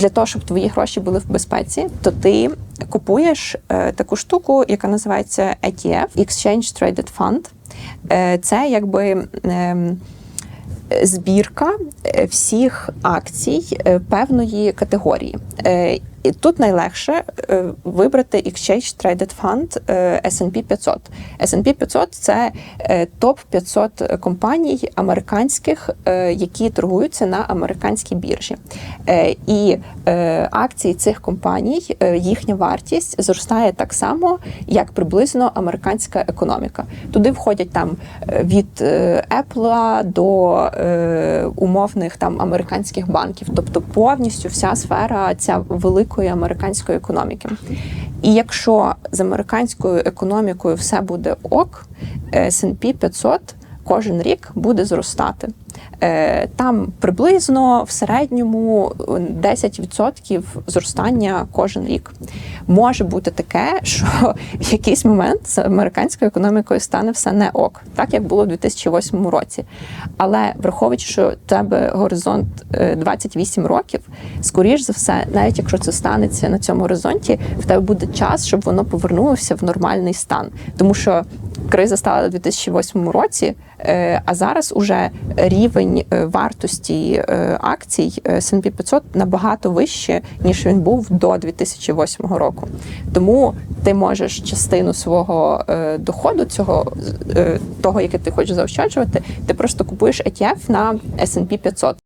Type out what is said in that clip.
Для того, щоб твої гроші були в безпеці, то ти купуєш е, таку штуку, яка називається ETF – Exchange Traded Fund. Е, це якби. е, збірка всіх акцій е, певної категорії. Е, І тут найлегше е, вибрати Exchange Traded Fund S&P 500. S&P 500 – це е, топ 500 компаній американських, е, які торгуються на американській біржі. І акції цих компаній, їхня вартість зростає так само, як приблизно американська економіка. Туди входять там від Apple до умовних там американських банків, тобто повністю вся сфера ця великої американської економіки. І якщо з американською економікою все буде ок, е, S&P 500 кожен рік буде зростати. Е, Там приблизно в середньому е, 10% зростання кожен рік. Може бути таке, що в якийсь момент з американською економікою стане все не ок, так як було в 2008 році. Але враховуючи, що в тебе горизонт е, 28 років, скоріш за все, навіть якщо це станеться на цьому горизонті, в тебе буде час, щоб воно повернулося в нормальний стан. Тому що криза стала у 2008 році, е, а зараз уже рівень е, вартості е, акцій S&P 500 набагато вище, ніж він був до 2008 року. Тому ти можеш частину свого доходу, цього того, яке ти хочеш заощаджувати, ти просто купуєш ETF на S&P 500.